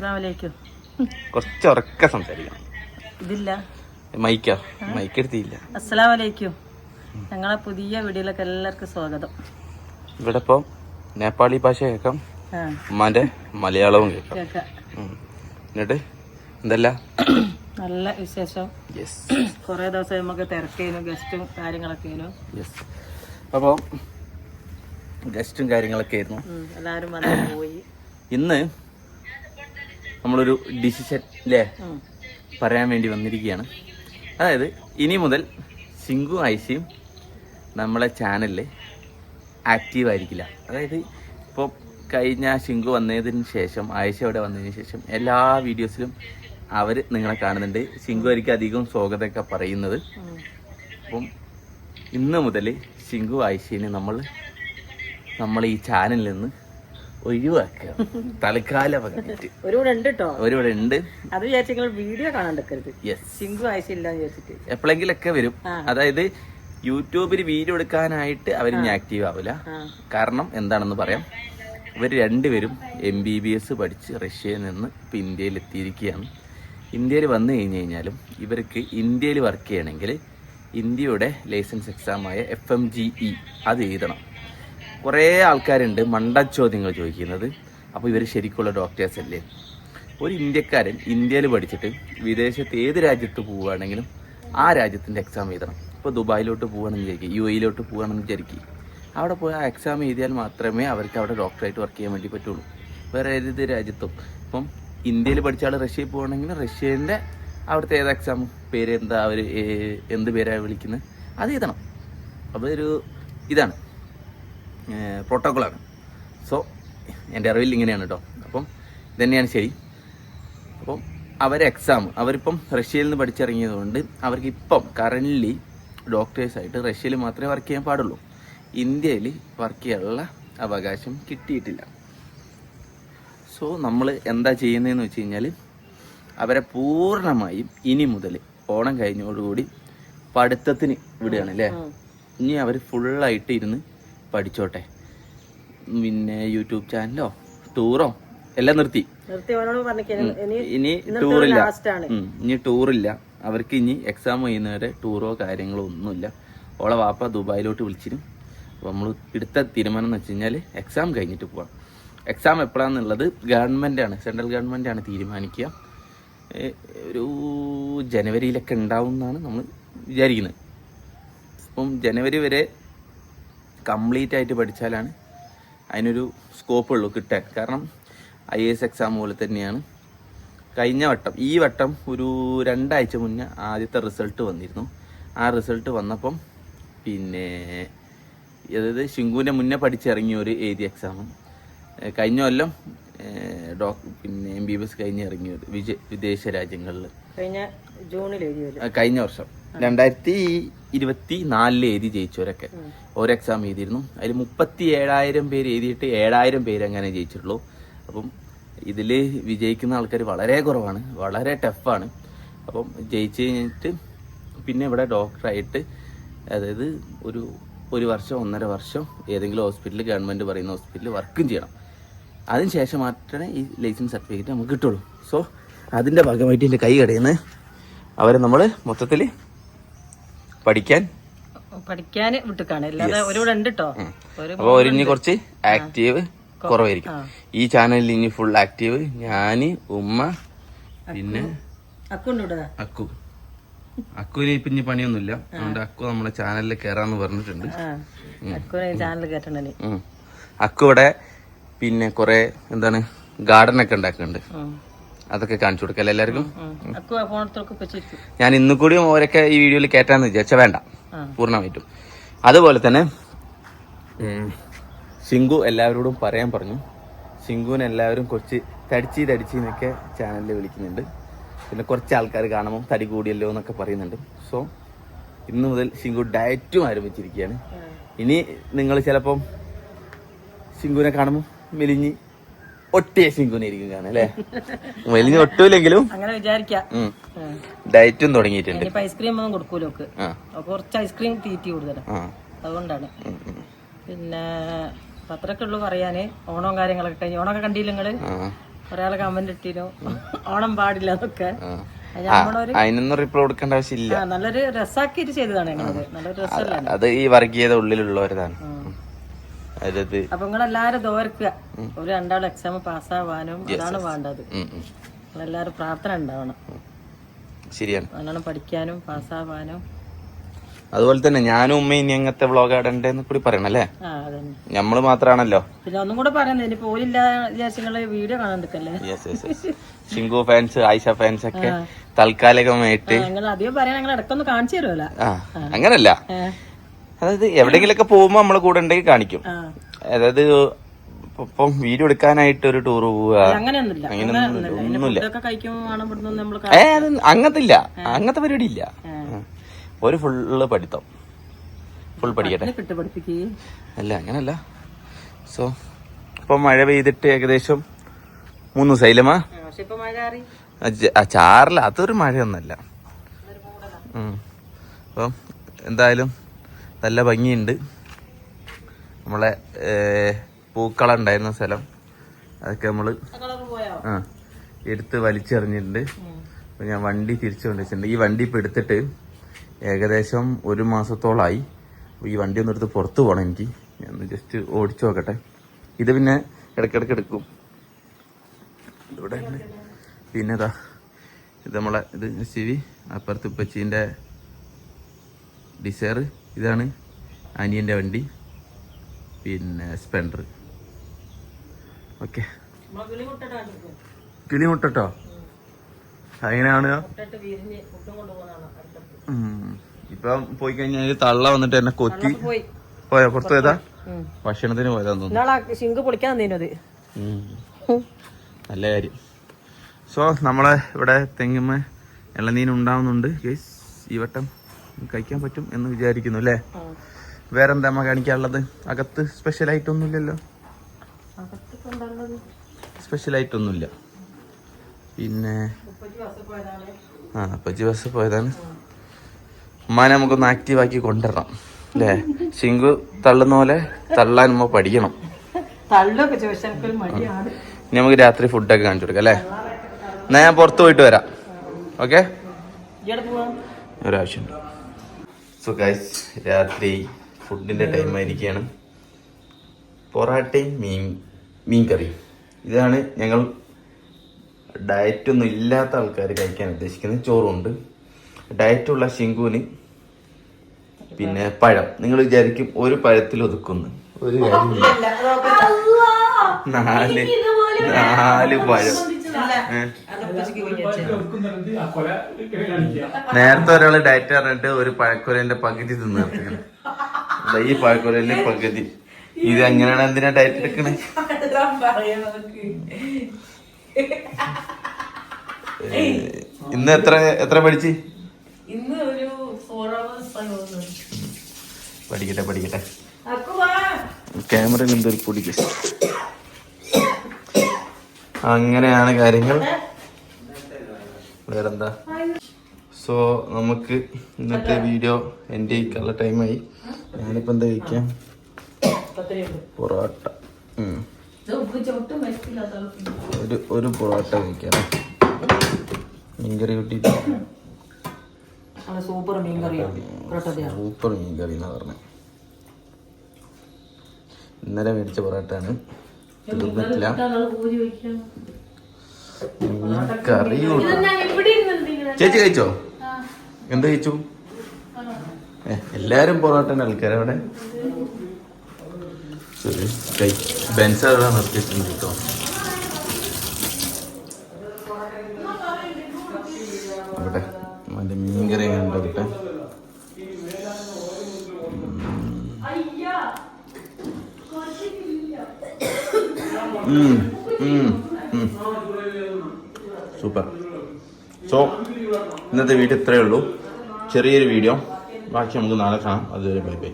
അസ്സലാമലൈക്കും കുറച്ച് ഉറക്ക സംസാരിക്കണം. ഇതില്ല. മൈക്ക. മൈക്ക് എടുത്തില്ല അസ്സലാമലൈക്കും. ഞങ്ങളെ പുതിയ വീഡിയോയിലേക്ക് എല്ലാവർക്കും സ്വാഗതം. ഇവിടെ ഇപ്പം നേപ്പാളി ഭാഷ കേൾക്കാം. ഉമ്മാന്റെ മലയാളവും കേൾക്കാം. എന്നിട്ട് എന്തല്ല? നല്ല വിശേഷം. കുറേ ദിവസം നമുക്ക് തിരക്കേനും ഗസ്റ്റും കാര്യങ്ങളൊക്കെ അപ്പോൾ ഗസ്റ്റും കാര്യങ്ങളൊക്കെ ആയിരുന്നു. എല്ലാവരും വന്നു പോയി. ഇന്ന് നമ്മളൊരു ഡിസിഷൻ അല്ലേ പറയാൻ വേണ്ടി വന്നിരിക്കുകയാണ്. അതായത് ഇനി മുതൽ സിംഗു ഐസിയും നമ്മളെ ചാനലിൽ ആക്റ്റീവ് ആയിരിക്കില്ല. അതായത് ഇപ്പോൾ കഴിഞ്ഞ ശിങ്കു വന്നതിന് ശേഷം ആയിഷ അവിടെ വന്നതിന് ശേഷം എല്ലാ വീഡിയോസിലും അവർ നിങ്ങളെ കാണുന്നുണ്ട്. ശിങ്കു ആയിരിക്കും അധികം സ്വാഗതമൊക്കെ പറയുന്നത്. അപ്പം ഇന്ന് മുതൽ ശിങ്കു ആയിഷേനെ നമ്മൾ നമ്മൾ ഈ ചാനലിൽ നിന്ന് ഒഴിവാക്കുക. തൽക്കാലം പറഞ്ഞിട്ട് ഒരു ഉണ്ട് കേട്ടോ അവരിവിടെ ഉണ്ട് അത് വിചാരിച്ച് നിങ്ങൾ വീഡിയോ കാണാണ്ടിരിക്കരുത് സിംഗു ആവശ്യമില്ലാന്ന് വിചാരിച്ചിട്ട്. എപ്പോഴെങ്കിലൊക്കെ വരും. അതായത് യൂട്യൂബിൽ വീഡിയോ എടുക്കാനായിട്ട് അവർ ഇനി ആക്റ്റീവ് ആവില്ല കാരണം എന്താണെന്ന് പറയാം. ഇവർ രണ്ടുപേരും എം ബി ബി എസ് പഠിച്ച് റഷ്യയിൽ നിന്ന് ഇപ്പം ഇന്ത്യയിൽ എത്തിയിരിക്കുകയാണ്. ഇന്ത്യയിൽ വന്നു കഴിഞ്ഞ് കഴിഞ്ഞാലും ഇവർക്ക് ഇന്ത്യയിൽ വർക്ക് ചെയ്യണമെങ്കിൽ ഇന്ത്യയുടെ ലൈസൻസ് എക്സാമായ എഫ് എം ജി ഇ അത് എഴുതണം. കുറേ ആൾക്കാരുണ്ട് മണ്ട ചോദ്യങ്ങൾ ചോദിക്കുന്നത്. അപ്പോൾ ഇവർ ശരിക്കുള്ള ഡോക്ടേഴ്സ് അല്ലേ? ഒരു ഇന്ത്യക്കാരൻ ഇന്ത്യയിൽ പഠിച്ചിട്ട് വിദേശത്ത് ഏത് രാജ്യത്ത് പോവുകയാണെങ്കിലും ആ രാജ്യത്തിന്റെ എക്സാം എഴുതണം. ഇപ്പോൾ ദുബായിലോട്ട് പോവുകയാണെന്ന് വിചാരിക്കുക യു എയിലോട്ട് പോവുകയാണെന്ന് വിചാരിക്കുക അവിടെ പോയി ആ എക്സാം എഴുതിയാൽ മാത്രമേ അവർക്ക് അവിടെ ഡോക്ടറായിട്ട് വർക്ക് ചെയ്യാൻ വേണ്ടി പറ്റുള്ളൂ. വേറെ ഏത് രാജ്യത്തും. ഇപ്പം ഇന്ത്യയിൽ പഠിച്ച ആൾ റഷ്യയിൽ പോകണമെങ്കിൽ റഷ്യന്റെ അവിടുത്തെ ഏത് എക്സാം പേര് എന്താ അവർ എന്ത് പേരാണ് വിളിക്കുന്നത് അത് എഴുതണം. അപ്പോൾ ഒരു ഇതാണ്. പ്രോട്ടോക്കോളാണ്. സോ എന്റെ അറിവിൽ ഇങ്ങനെയാണ് കേട്ടോ അപ്പം ഇതന്നെയാണ് ശരി. അപ്പം അവർ എക്സാം അവരിപ്പം റഷ്യയിൽ നിന്ന് പഠിച്ചിറങ്ങിയതുകൊണ്ട് അവർക്ക് ഇപ്പം കറന്റ്ലി ഡോക്ടേഴ്സായിട്ട് റഷ്യയിൽ മാത്രമേ വർക്ക് ചെയ്യാൻ പാടുള്ളൂ. ഇന്ത്യയിൽ വർക്ക് ചെയ്യാനുള്ള അവകാശം കിട്ടിയിട്ടില്ല. സോ നമ്മൾ എന്താ ചെയ്യുന്നതെന്ന് വെച്ച് കഴിഞ്ഞാൽ അവരെ പൂർണമായും ഇനി മുതൽ ഓണം കഴിഞ്ഞോടുകൂടി പഠിത്തത്തിന് വിടുകയാണ് അല്ലേ. ഇനി അവർ ഫുള്ളായിട്ട് ഇരുന്ന് പഠിച്ചോട്ടെ. പിന്നെ യൂട്യൂബ് ചാനലോ ടൂറോ എല്ലാം നിർത്തി. ഇനി ടൂറില്ല. ആണ്. ഇനി ടൂറില്ല. അവർക്ക് ഇനി എക്സാം കഴിയുന്നവരെ ടൂറോ കാര്യങ്ങളോ ഒന്നുമില്ല. ഓളെ വാപ്പ ദുബായിലോട്ട് വിളിച്ചിരും അപ്പോൾ നമ്മൾ എടുത്ത തീരുമാനം എന്ന് വെച്ച് കഴിഞ്ഞാൽ എക്സാം കഴിഞ്ഞിട്ട് പോവാം. എക്സാം എപ്പോഴാണെന്നുള്ളത് ഗവൺമെന്റാണ് സെൻട്രൽ ഗവൺമെന്റാണ് തീരുമാനിക്കുക. ഒരു ജനുവരിയിലൊക്കെ ഉണ്ടാവും എന്നാണ് നമ്മൾ വിചാരിക്കുന്നത്. അപ്പം ജനുവരി വരെ കംപ്ലീറ്റ് ആയിട്ട് പഠിച്ചാലാണ് അതിനൊരു സ്കോപ്പ് ഉള്ളൂ കിട്ടാൻ. കാരണം ഐ എസ് എക്സാം പോലെ തന്നെയാണ്. കഴിഞ്ഞ വട്ടം ഈ വട്ടം ഒരു രണ്ടാഴ്ച മുന്നേ ആദ്യത്തെ റിസൾട്ട് വന്നിരുന്നു. ആ റിസൾട്ട് വന്നപ്പം പിന്നെ അതായത് ശിങ്കുവിന്റെ മുന്നേ പഠിച്ചിറങ്ങിയ ഒരു എഴുതിയ എക്സാമും കഴിഞ്ഞ കൊല്ലം ഡോ പിന്നെ എം ബി ബി എസ് കഴിഞ്ഞ് ഇറങ്ങിയ വിജ വിദേശ രാജ്യങ്ങളിൽ. കഴിഞ്ഞ ജൂണിൽ കഴിഞ്ഞ വർഷം. രണ്ടായിരത്തി ഇരുപത്തി നാലിൽ എഴുതി ജയിച്ചവരൊക്കെ ഓരോ എക്സാം എഴുതിയിരുന്നു. അതിൽ മുപ്പത്തി ഏഴായിരം പേര് എഴുതിയിട്ട് ഏഴായിരം പേര് അങ്ങനെ ജയിച്ചിട്ടുള്ളൂ. അപ്പം ഇതിൽ വിജയിക്കുന്ന ആൾക്കാർ വളരെ കുറവാണ്. വളരെ ടഫാണ് അപ്പം ജയിച്ച് കഴിഞ്ഞിട്ട് പിന്നെ ഇവിടെ ഡോക്ടറായിട്ട് അതായത് ഒരു ഒരു വർഷം ഒന്നര വർഷം ഏതെങ്കിലും ഹോസ്പിറ്റലിൽ ഗവൺമെന്റ് പറയുന്ന ഹോസ്പിറ്റലിൽ വർക്കും ചെയ്യണം. അതിനുശേഷം മാത്രമേ ഈ ലൈസൻസ് സർട്ടിഫിക്കറ്റ് നമുക്ക് കിട്ടുള്ളൂ. സോ അതിന്റെ ഭാഗമായിട്ട് എന്റെ കൈ കടയുന്ന അവരെ നമ്മൾ മൊത്തത്തിൽ പഠിക്കാൻ? പഠിക്കാൻ വിട്ടുക്കാണ്. അല്ലാതെ ഒരു ഉണ്ട് കേട്ടോ ഒരു അപ്പോൾ ഒരു ഇനി കുറച്ച് ആക്റ്റീവ് കുറവായിരിക്കും. ഈ ചാനലിൽ ഇനി ഫുൾ ആക്റ്റീവ് ഞാൻ ഉമ്മ പിന്നെ അക്കു അക്കുവിന് ഇപ്പൊ ഇനി പണിയൊന്നുമില്ല. അതുകൊണ്ട് അക്കു നമ്മുടെ ചാനലിൽ കയറാന്ന് പറഞ്ഞിട്ടുണ്ട്. അക്കു ഇവിടെ പിന്നെ കുറെ എന്താണ് ഗാർഡൻ ഒക്കെ ഉണ്ടാക്കുന്നുണ്ട്. അതൊക്കെ കാണിച്ചു കൊടുക്കല്ലേ എല്ലാവർക്കും? ഞാൻ ഇന്നു കൂടി ഓരൊക്കെ ഈ വീഡിയോയിൽ കയറ്റാന്ന് വിചാരിച്ച വേണ്ട. പൂർണമായിട്ടും. അതുപോലെ തന്നെ സിങ്കു എല്ലാവരോടും പറയാൻ പറഞ്ഞു. സിങ്കുവിനെ എല്ലാവരും കുറച്ച് തടിച്ചി തടിച്ചി എന്നൊക്കെ ചാനലിൽ വിളിക്കുന്നുണ്ട്. പിന്നെ കുറച്ച് ആൾക്കാർ കാണുമ്പോൾ തടി കൂടിയല്ലോ എന്നൊക്കെ പറയുന്നുണ്ട്. സോ ഇന്ന് മുതൽ സിങ്കു ഡയറ്റും ആരംഭിച്ചിരിക്കുകയാണ്. ഇനി നിങ്ങൾ ചിലപ്പം സിങ്കുവിനെ കാണുമ്പോൾ മെലിഞ്ഞ് ഒട്ടിയ ശിങ്കുവിനെ ആയിരിക്കും കാണാം അല്ലേ മെലിഞ്ഞ് ഒട്ടൂലെങ്കിലും അങ്ങനെ വിചാരിക്കാം. ഡയറ്റും തുടങ്ങിയിട്ടുണ്ട്. ഇനിയിപ്പോ ഐസ്ക്രീം ഒന്നും കൊടുക്കൂല അപ്പൊ കുറച്ച് ഐസ്ക്രീം തീറ്റി കൂടുതലാണ് ആ. അതുകൊണ്ടാണ്. പിന്നെ അത്രയൊക്കെ ഉള്ളു പറയാന്. ഓണവും കാര്യങ്ങളൊക്കെ കഴിഞ്ഞു. ഓണമൊക്കെ കണ്ടില്ല നിങ്ങൾ? ഒരാളെ കമന്റ് ഇട്ടിരുന്നു. ഓണം പാടില്ല എന്നൊക്കെ. അതിനൊന്നും റിപ്ലൈ കൊടുക്കേണ്ട ആവശ്യമില്ല. നല്ലൊരു രസാക്കിയിട്ട് ചെയ്തതാണ് ഞങ്ങളത്. നല്ലൊരു രസമല്ല? അത് ഈ വർഗീയത ഉള്ളിലുള്ളവരതാണ്. അതായത് നിങ്ങൾ എല്ലാരും ദോർക്കുക ഒരു രണ്ടാളും എക്സാം പാസ്സാവാനും അതാണ് വേണ്ടത്. നിങ്ങളെല്ലാരും പ്രാർത്ഥന ഉണ്ടാവണം. ശരിയാണ്. നല്ലോണം പഠിക്കാനും പാസ്സാവാനും. അതുപോലെ തന്നെ ഞാനും ഉമ്മയും ഇനി അങ്ങനത്തെ വ്ളോഗ് ഇടണ്ടെന്ന് കൂടി പറയണല്ലേ നമ്മൾ മാത്രാണല്ലോ പിന്നെ ഒന്നും കൂടെ പറയുന്നത് വീഡിയോ കാണാണ്ടിരിക്കല്ലേ ഷിങ്കു ഫാൻസ് ആയിഷ ഫാൻസ് ഒക്കെ തൽക്കാലികമായിട്ട് അധികം പറയാൻ ഞങ്ങൾ ഇടക്കൊന്ന് കാണിച്ചു തരുമല്ലോ അങ്ങനല്ല. അതായത് എവിടെയെങ്കിലൊക്കെ പോകുമ്പോ നമ്മളെ കൂടെ ഉണ്ടെങ്കിൽ കാണിക്കും. അതായത് ഇപ്പം വീഡിയോ എടുക്കാനായിട്ട് ഒരു ടൂർ പോവുക. അങ്ങനെയൊന്നുമില്ല. ഏ അത് അങ്ങനത്തെ ഇല്ല അങ്ങനത്തെ പരിപാടി ഇല്ല ഒരു ഫുള്ള് പഠിത്തം. ഫുൾ പഠിക്കട്ടെ. അല്ല അങ്ങനല്ല. സോ ഇപ്പൊ മഴ പെയ്തിട്ട് ഏകദേശം മൂന്ന് ദിവസമായില്ലമ്മ ചാറില്ല അതൊരു മഴയൊന്നല്ല ഉം. അപ്പം എന്തായാലും നല്ല ഭംഗിയുണ്ട്. നമ്മളെ പൂക്കളം ഉണ്ടായിരുന്ന സ്ഥലം. അതൊക്കെ നമ്മൾ പോയോ ആ എടുത്ത് വലിച്ചെറിഞ്ഞിട്ടുണ്ട്. അപ്പൊ ഞാൻ വണ്ടി തിരിച്ചു കൊണ്ടുവച്ചിട്ടുണ്ട്. ഈ വണ്ടി ഇപ്പൊ എടുത്തിട്ട് ഏകദേശം ഒരു മാസത്തോളമായി ഈ വണ്ടി ഒന്ന് എടുത്ത് പുറത്തു പോകണം എനിക്ക്. ഞാൻ ജസ്റ്റ് ഓടിച്ചു നോക്കട്ടെ. ഇത് പിന്നെ ഇടയ്ക്കിടയ്ക്ക് എടുക്കും. ഇവിടെ പിന്നെ ഇതാ ഇത് നമ്മളെ ഇത് ശിവി അപ്പുറത്ത് ഉപ്പച്ചീന്റെ ഡിസയർ ഇതാണ് അനിയന്റെ വണ്ടി. പിന്നെ സ്പെൻഡർ ഓക്കെ. കിളി മുട്ടട്ടോ അങ്ങനെയാണ്. ഇപ്പം പോയി കഴിഞ്ഞാൽ തള്ള വന്നിട്ട് എന്നെ കൊത്തി പോയാ. പുറത്തു പോയതാ. ഭക്ഷണത്തിന് പോയതാന്ന് തോന്നുന്നു. ഇന്നാളാ ശിങ്ക് പൊളിക്കാൻ തന്നീനത് നല്ല കാര്യം. സോ നമ്മളെ ഇവിടെ തെങ്ങുമ്മ ഇളനീൻ ഉണ്ടാവുന്നുണ്ട് ഗൈസ് ഈ വട്ടം കഴിക്കാൻ പറ്റും എന്ന് വിചാരിക്കുന്നു അല്ലേ? വേറെന്താ അമ്മ കാണിക്കാനുള്ളത്? അകത്ത് സ്പെഷ്യൽ ആയിട്ടൊന്നുമില്ലല്ലോ സ്പെഷ്യൽ ആയിട്ടൊന്നുമില്ല പിന്നെ ആ അപ്പച്ചി ബസ് പോയതാണ്. ഉമ്മാനെ നമുക്കൊന്ന് ആക്റ്റീവ് ആക്കി കൊണ്ടുവരണം അല്ലേ? ശിങ്കു തള്ളുന്ന പോലെ തള്ളാൻ ഉമ്മ പഠിക്കണം. ഇനി നമുക്ക് രാത്രി ഫുഡൊക്കെ കാണിച്ചു കൊടുക്കാം അല്ലേ? എന്നാ ഞാൻ പുറത്ത് പോയിട്ട് വരാം. ഓക്കെ? ഒരാവശ്യമുണ്ട്. സോ ഗൈസ് രാത്രി ഫുഡിന്റെ ടൈം ആയിരിക്കുകയാണ്. പൊറാട്ടയും മീൻ മീൻ കറി ഇതാണ് ഞങ്ങൾ ഡയറ്റൊന്നും ഇല്ലാത്ത ആൾക്കാർ കഴിക്കാൻ ഉദ്ദേശിക്കുന്നത് ചോറുണ്ട്. ഡയറ്റുള്ള ശിങ്കുവിന് പിന്നെ പഴം. നിങ്ങൾ വിചാരിക്കും ഒരു പഴത്തിൽ ഒതുക്കുന്നു. ഒരു കാര്യമില്ല. നാല് നാല് പഴം? നേരത്തെ ഒരാൾ ഡയറ്റ് പറഞ്ഞിട്ട് ഒരു പഴക്കൊരന്റെ പകുതി തിന്നു ഈ പഴക്കൊരന്റെ പകുതി. ഇത് എങ്ങനെയാണ് എന്തിനാ ഡയറ്റ് എടുക്കണേ? ഇന്ന് എത്ര എത്ര പഠിച്ച്? ഇന്ന് ഒരു ഫോർ അവേഴ്സ് പഠിക്കട്ടെ പഠിക്കട്ടെ. ക്യാമറയിൽ എന്തൊരു പൊടിക്ക്. അങ്ങനെയാണ് കാര്യങ്ങൾ. വേറെന്താ? സോ നമുക്ക് ഇന്നത്തെ വീഡിയോ എന്റെ ഇക്കുള്ള ടൈമായി ഞാനിപ്പോ എന്താ കഴിക്കാം? പൊറോട്ട. ഒരു ഒരു പൊറോട്ട കഴിക്കാം. മീൻകറി കൂട്ടിയിട്ട്. സൂപ്പർ മീൻകറി സൂപ്പർ മീൻകറി എന്നാ പറഞ്ഞത് ഇന്നലെ മേടിച്ച പൊറോട്ടയാണ്. തീർന്നിട്ടില്ല കറി ചേച്ചി കഴിച്ചോ? എന്ത് കഴിച്ചു? എല്ലാരും പൊറോട്ടന്റെ ആൾക്കാരെ അവിടെ. ശരി കൈ ബെൻസ് അവിടെ നിർത്തിയിട്ടുണ്ട് കേട്ടോ. അവിടെ മറ്റേ മീൻകറി കണ്ടോട്ടെ. സൂപ്പർ. സോ ഇന്നത്തെ വീഡിയോ ഇത്രയേ ഉള്ളൂ. ചെറിയൊരു വീഡിയോ. ബാക്കി നമുക്ക് നാളെ കാണാം. അതുവരെ ബൈ ബൈ.